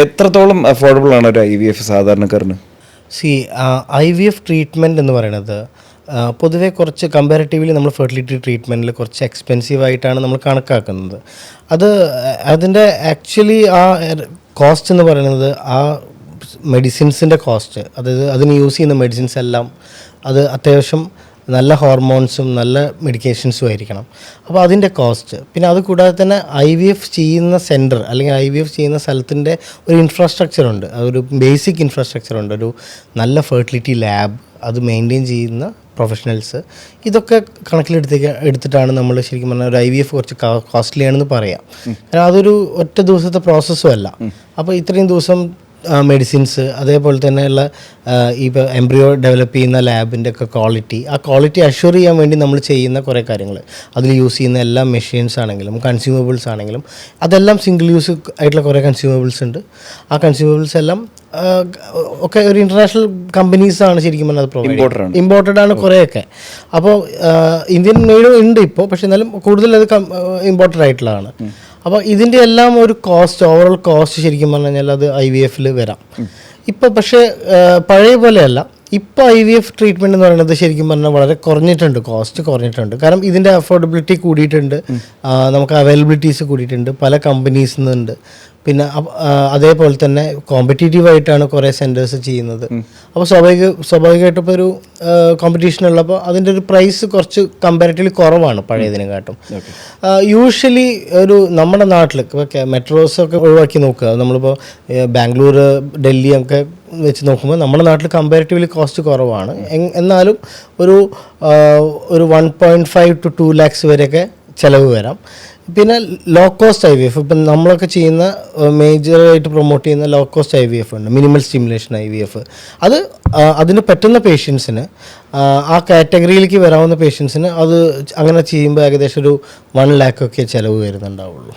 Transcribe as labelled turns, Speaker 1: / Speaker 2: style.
Speaker 1: എത്രത്തോളം അഫോർഡബിൾ ആണ് ഒരു ഐ വി എഫ് സാധാരണക്കാരന്?
Speaker 2: C I V F treatment എന്ന് പറയുന്നത് പൊതുവേ കുറച്ച് കമ്പാരിറ്റീവ്ലി നമ്മൾ ഫെർട്ടിലിറ്റി ട്രീറ്റ്മെന്റിൽ കുറച്ച് എക്സ്പെൻസീവ് ആയിട്ടാണ് നമ്മൾ കണക്കാക്കുന്നത്. അത് അതിന്റെ ആക്ച്വലി ആ കോസ്റ്റ് എന്ന് പറയുന്നത് ആ മെഡിസിൻസിന്റെ കോസ്റ്റ് അതായത് അതിന് യൂസ് ചെയ്യുന്ന മെഡിസിൻസ് എല്ലാം അത് അത്യാവശ്യം നല്ല ഹോർമോൺസും നല്ല മെഡിക്കേഷൻസും ആയിരിക്കണം. അപ്പോൾ അതിന്റെ കോസ്റ്റ് പിന്നെ അത് കൂടാതെ തന്നെ ഐ വി എഫ് ചെയ്യുന്ന സെന്റർ അല്ലെങ്കിൽ ഐ വി എഫ് ചെയ്യുന്ന സ്ഥലത്തിന്റെ ഒരു ഇൻഫ്രാസ്ട്രക്ചർ ഉണ്ട്. അതൊരു ബേസിക് ഇൻഫ്രാസ്ട്രക്ചർ ഉണ്ട്. ഒരു നല്ല ഫെർട്ടിലിറ്റി ലാബ് അത് മെയിന്റെയിൻ ചെയ്യുന്ന പ്രൊഫഷണൽസ് ഇതൊക്കെ കണക്കിലെടുത്തേക്ക് എടുത്തിട്ടാണ് നമ്മൾ ശരിക്കും പറഞ്ഞാൽ ഒരു ഐ വി എഫ് കുറച്ച് കോസ്റ്റ്ലി ആണെന്ന് പറയാം. കാരണം അതൊരു ഒറ്റ ദിവസത്തെ പ്രോസസ്സും അല്ല. അപ്പോൾ ഇത്രയും ദിവസം മെഡിസിൻസ് അതേപോലെ തന്നെയുള്ള ഇപ്പോൾ എംബ്രിയോ ഡെവലപ്പ് ചെയ്യുന്ന ലാബിന്റെ ഒക്കെ ക്വാളിറ്റി ആ ക്വാളിറ്റി അഷ്യൂർ ചെയ്യാൻ വേണ്ടി നമ്മൾ ചെയ്യുന്ന കുറേ കാര്യങ്ങൾ അതിൽ യൂസ് ചെയ്യുന്ന എല്ലാ മെഷീൻസ് ആണെങ്കിലും കൺസ്യൂമബിൾസ് ആണെങ്കിലും അതെല്ലാം സിംഗിൾ യൂസ് ആയിട്ടുള്ള കുറേ കൺസ്യൂമബിൾസ് ഉണ്ട്. ആ കൺസ്യൂമബിൾസ് എല്ലാം ഒക്കെ ഒരു ഇന്റർനാഷണൽ കമ്പനീസാണ് ശരിക്കും പറഞ്ഞാൽ അത്
Speaker 1: Imported ആണ്.
Speaker 2: പ്രൊവൈഡ് ഇമ്പോർട്ടഡ് ആണ് കുറേയൊക്കെ. അപ്പോൾ ഇന്ത്യൻ മെയ്ഡും ഉണ്ട് ഇപ്പോൾ പക്ഷെ എന്നാലും കൂടുതൽ അത് ഇമ്പോർട്ടഡ് ആയിട്ടുള്ളതാണ്. അപ്പോൾ ഇതിന്റെ എല്ലാം ഒരു കോസ്റ്റ് ഓവറോൾ കോസ്റ്റ് ശരിക്കും പറഞ്ഞു കഴിഞ്ഞാൽ അത് ഐ വി എഫിൽ വരാം. ഇപ്പോൾ പക്ഷേ പഴയ പോലെയല്ല ഇപ്പോൾ ഐ വി എഫ് ട്രീറ്റ്മെന്റ് എന്ന് പറയുന്നത് ശരിക്കും പറഞ്ഞാൽ വളരെ കുറഞ്ഞിട്ടുണ്ട് കോസ്റ്റ് കുറഞ്ഞിട്ടുണ്ട്. കാരണം ഇതിന്റെ അഫോർഡബിലിറ്റി കൂടിയിട്ടുണ്ട് നമുക്ക് അവൈലബിലിറ്റീസ് കൂടിയിട്ടുണ്ട് പല കമ്പനീസിൽ നിന്നുണ്ട് പിന്നെ അതേപോലെ തന്നെ കോമ്പറ്റേറ്റീവ് ആയിട്ടാണ് കുറേ സെന്റേഴ്സ് ചെയ്യുന്നത്. അപ്പോൾ സ്വാഭാവിക സ്വാഭാവികമായിട്ടും ഇപ്പോൾ ഒരു കോമ്പറ്റീഷൻ ഉള്ളപ്പോൾ അതിന്റെ ഒരു പ്രൈസ് കുറച്ച് കമ്പാരിറ്റീവ്ലി കുറവാണ് പഴയതിനെക്കാട്ടും. യൂഷ്വലി ഒരു നമ്മുടെ നാട്ടിൽ ഇപ്പോൾ മെട്രോസ് ഒക്കെ ഒഴിവാക്കി നോക്കുക. നമ്മളിപ്പോൾ ബാംഗ്ലൂർ ഡൽഹി ഒക്കെ വെച്ച് നോക്കുമ്പോൾ നമ്മുടെ നാട്ടിൽ കമ്പാരിറ്റീവ്ലി കോസ്റ്റ് കുറവാണ്. എന്നാലും ഒരു ഒരു one point five two two lakhs വരെയൊക്കെ ചിലവ് വരാം. പിന്നെ low cost I V F ഇപ്പം നമ്മളൊക്കെ ചെയ്യുന്ന മേജറായിട്ട് പ്രൊമോട്ട് ചെയ്യുന്ന low cost I V F ഉണ്ട്. Minimal stimulation I V F അത് അതിന് പറ്റുന്ന പേഷ്യൻസിന് ആ കാറ്റഗറിയിലേക്ക് വരാവുന്ന പേഷ്യൻസിന് അത് അങ്ങനെ ചെയ്യുമ്പോൾ ഏകദേശം ഒരു വൺ ലാക്ക് ഒക്കെ ചിലവ് വരുന്നുണ്ടാവുള്ളൂ.